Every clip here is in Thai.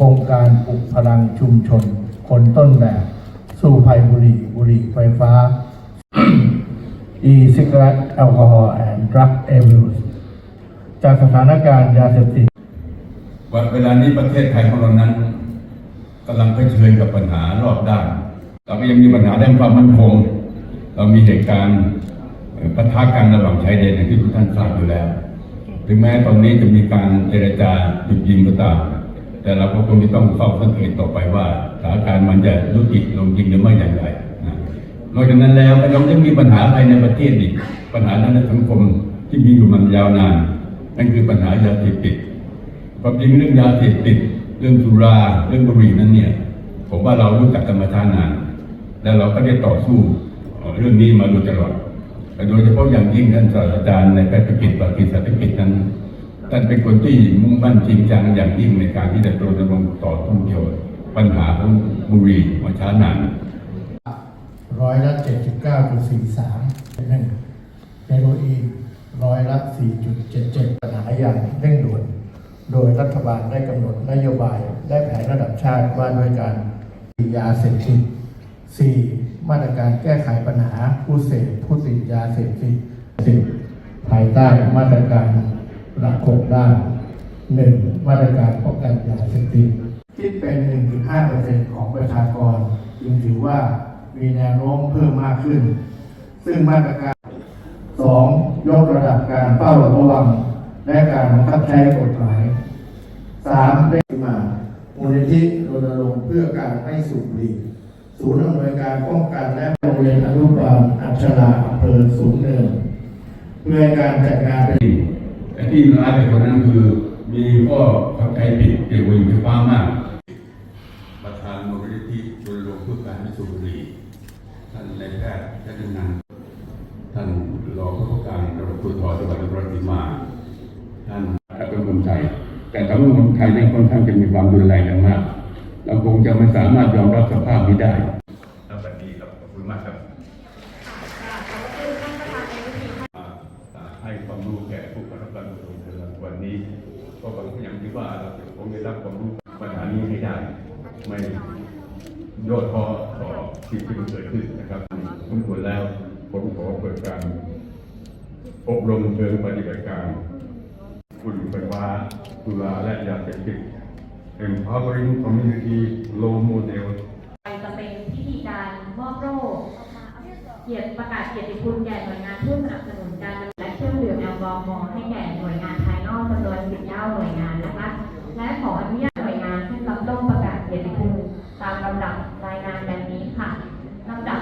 ครงการปลุกพลังชุมชน คนต้นแบบ สู่ภัยบุหรี่บุหรี่ไฟฟ้า e-cigarette alcohol and drug abuse จากสถานการณ์ยาเสพติดวันเวลานี้ประเทศไทยของเรานั้นกำลังเผชิญกับปัญหารอบด้านเราก็ยังมีปัญหาด้านความมั่นคง เรามีเหตุการณ์ปะทะกันระหว่างชายแดนที่ทุกท่านทราบอยู่แล้ว ถึงแม้ตอนนี้จะมีการเจรจาหยุดยิงก็ตาม แต่เราก็คงจะต้องเฝ้าสังเกตต่อไปว่าสถานการณ์มันจะยุติลงจริงหรือไม่อย่างไรนะนอกจากนั้นแล้วเรายังมีปัญหาภายในประเทศอีกปัญหาในสังคมที่มีอยู่มันยาวนาน นั่นคือปัญหายาเสพติดความจริงเรื่องยาเสพติด เรื่องสุราเรื่องบุหรี่นั้นเนี่ย ผมว่าเรารู้จักกันมาช้านาน และเราก็ได้ต่อสู้เรื่องนี้มาโดยตลอดแต่โดยเฉพาะอย่างยิ่งท่านศาสตราจารย์ในแพทยกิจปฏิสัตกิจนั้น ท่านเป็นคนที่มุ่งมั่นจริงจังอย่างยิ่งในการที่จะรณรงค์ต่อสู้เยวกับปัญหาของบุรีมาช้านานร้อยละ79.43เป็นหนึ่งเฮโรอีนร้อยละ4.77ปัญหาอย่างเร่งด่วน โดยรัฐบาลได้กำหนดนโยบายและแผนระดับชาติว่าด้วยการยาเสพติด 4. มาตรการแก้ไขปัญหาผู้เสพผู้ติดยาเสพติดสิบภายใต้มาตรการ หลักหกด้าน 1. มาตรการป้องกันยาเสพติดคิดเป็น 1.5%ของประชากรจึงถือว่ามีแนวโน้มเพิ่มมากขึ้น ซึ่งมาตรการ 2. ยกระดับการเฝ้าระวัง และการบังคับใช้กฎหมาย 3. ได้มามูลนิธิรณรงค์เพื่อการไม่สูบบุหรี่ศูนย์อำนวยการป้องกันและโรงเรียนอนุบาลอัชราอำเภอสูงเนินเพื่อการจัดงานเป็น ที่ร้ายไปกว่านั้นคือมีข้อเข้าใจผิดเกี่ยวกับไฟฟ้ามาก ประธานมูลนิธิรณรงค์เพื่อการไม่สูบบุหรี่ท่านนายแพทย์ชัชนันท์ท่านรองผู้ว่าการตำรวจภูธรจังหวัดนครราชสีมาท่านเป็นคนไทย แต่สังคมไทยเนี่ยค่อนข้างจะมีความรุนแรงอย่างมาก เราคงจะไม่สามารถยอมรับสภาพนี้ได้ครับสวัสดีครับขอบคุณมากครับ็บางอย่างที่ว่าเราจะคงได้รับความรู้ปัญหานี้ให้ได้ ไม่ย่อท้อต่อสิ่งที่มันเกิดขึ้นนะครับสมควรแล้วผมขอเปิดการอบรมเชิงปฏิบัติการบุหรี่ไฟฟ้าสุราและยาเสพติด empowering community low model ไปจะเป็นพิธีการมอบโล่เกียรติประกาศเกียรติคุณแก่หน่วยงานผู้สนับสนุนการและเครื่องดื่มแอลกอฮอล์ให้แก่หน่วยงานภายนอกจำนวน19หน่วยงานนะคะ และขออนุญาตหน่วยงานที่รับโล่ประกาศเกียรติคุณตามลำดับรายงานแบบนี้ค่ะลำดับ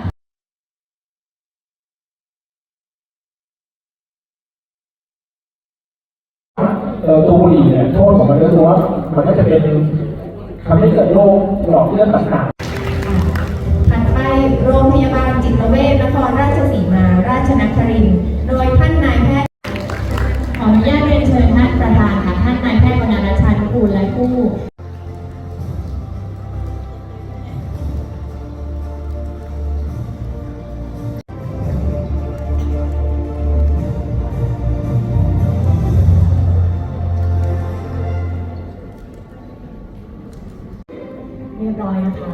เอ่อ ตัวบุหรี่เนี่ยโทษของมันก็คือว่ามันก็จะเป็นทำให้เกิดโรคหลอดเลือดต่างๆถัดไปโรงพยาบาล เรียบร้อยนะคะ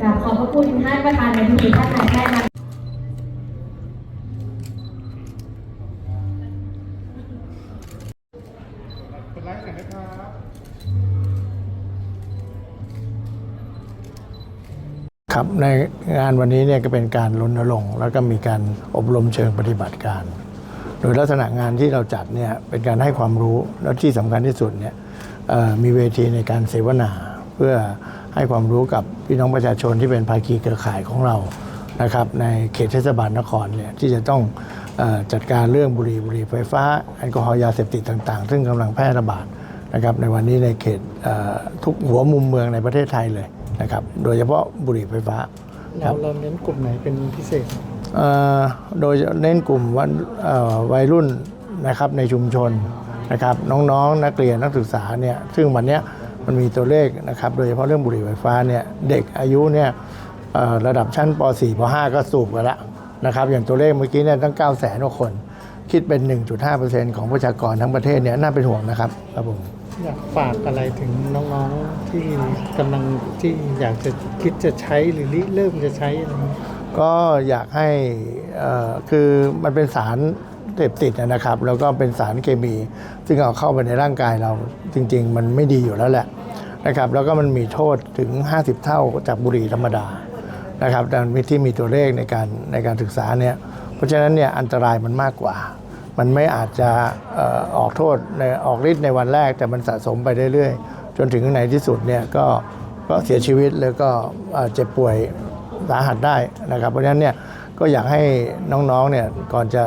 กราบขอบพระคุณท่านประธานในพิธีท่านนายแพทย์นะครับในงานวันนี้เนี่ยก็เป็นการรณรงค์แล้วก็มีการอบรมเชิงปฏิบัติการ โดยลักษณะงานที่เราจัดเนี่ยเป็นการให้ความรู้แล้วที่สำคัญที่สุดเนี่ย มีเวทีในการเสวนา เพื่อให้ความรู้กับพี่น้องประชาชนที่เป็นภาคีเครือข่ายของเรานะครับในเขตเทศบาลนครเนี่ยที่จะต้องเออจัดการเรื่องบุหรี่บุหรี่ไฟฟ้าแอลกอฮอล์ยาเสพติดต่างๆ ซึ่งกำลังแพร่ระบาดนะครับในวันนี้ในเขตเอ่อทุกหัวมุมเมืองในประเทศไทยเลยนะครับโดยเฉพาะบุหรี่ไฟฟ้าเราเราเน้นกลุ่มไหนเป็นพิเศษเอ่อโดยเน้นกลุ่มวันเอ่อวัยรุ่นนะครับในชุมชน นะครับน้องๆนักเรียนนักศึกษาเนี่ยซึ่งวันเนี้ยมันมีตัวเลขนะครับโดยเฉพาะเรื่องบุหรี่ไฟฟ้าเนี่ยเด็กอายุเนี่ยเอ่อระดับชั้นป .4 ป .5 ก็สูบกันแล้วนะครับอย่างตัวเลขเมื่อกี้เนี่ยตั้ง 9 0 0 0 0 0กว่าคน คิดเป็น 1.5%ของประชากรทั้งประเทศเนี่ยน่าเป็นห่วงนะครับครับผมอยากฝากอะไรถึงน้องๆที่กำลังที่อยากจะคิดจะใช้หรือริเริ่มจะใช้อะไรอย่างเงี้ยก็อยากให้เอ่อคือมันเป็นสาร เสพติดนะครับ แล้วก็เป็นสารเคมี ซึ่งเอาเข้าไปในร่างกายเราจริง ๆ มันไม่ดีอยู่แล้วแหละนะครับ แล้วก็มันมีโทษถึง 50 เท่าจากบุหรี่ธรรมดานะครับดังที่มีตัวเลขในการในการศึกษาเนี่ยเพราะฉะนั้นเนี่ยอันตรายมันมากกว่า มันไม่อาจจะออกโทษในออกฤทธิ์ในวันแรกแต่มันสะสมไปเรื่อยๆ จนถึงในที่สุดเนี่ยก็ก็เสียชีวิตแล้วก็เอ่อเจ็บป่วยสาหัสได้นะครับ เพราะฉะนั้นเนี่ยก็อยากให้น้องๆเนี่ยก่อนจะ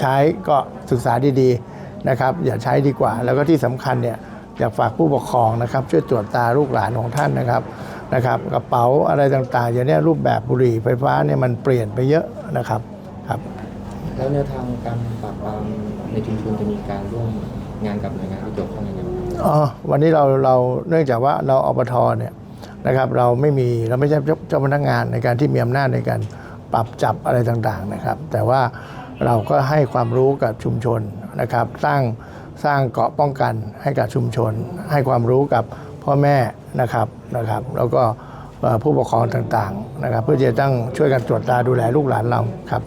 ใช้ก็ศึกษาดีๆนะครับ อย่าใช้ดีกว่า แล้วก็ที่สำคัญเนี่ยอยากฝากผู้ปกครองนะครับ ช่วยตรวจตาลูกหลานของท่านนะครับนะครับกระเป๋าอะไรต่างๆ อย่างเนี้ยรูปแบบบุหรี่ไฟฟ้าเนี่ยมันเปลี่ยนไปเยอะนะครับครับแล้วแนวทางการปราบปรามในชุมชนจะมีการร่วมงานกับหน่วยงานที่เกี่ยวข้องยังไงบ้างครับอ๋อวันนี้เราเราเนื่องจากว่าเราอบทเนี่ยนะครับเราไม่มีเราไม่ใช่เจ้าเจ้าพนักงานในการที่มีอำนาจในการปรับจับอะไรต่างๆนะครับ แต่ว่า เราก็ให้ความรู้กับชุมชนนะครับ สร้างสร้างเกาะป้องกันให้กับชุมชน ให้ความรู้กับพ่อแม่นะครับนะครับ แล้วก็ผู้ปกครองต่างๆนะครับ เพื่อจะต้องช่วยกันตรวจตาดูแลลูกหลานเราครับ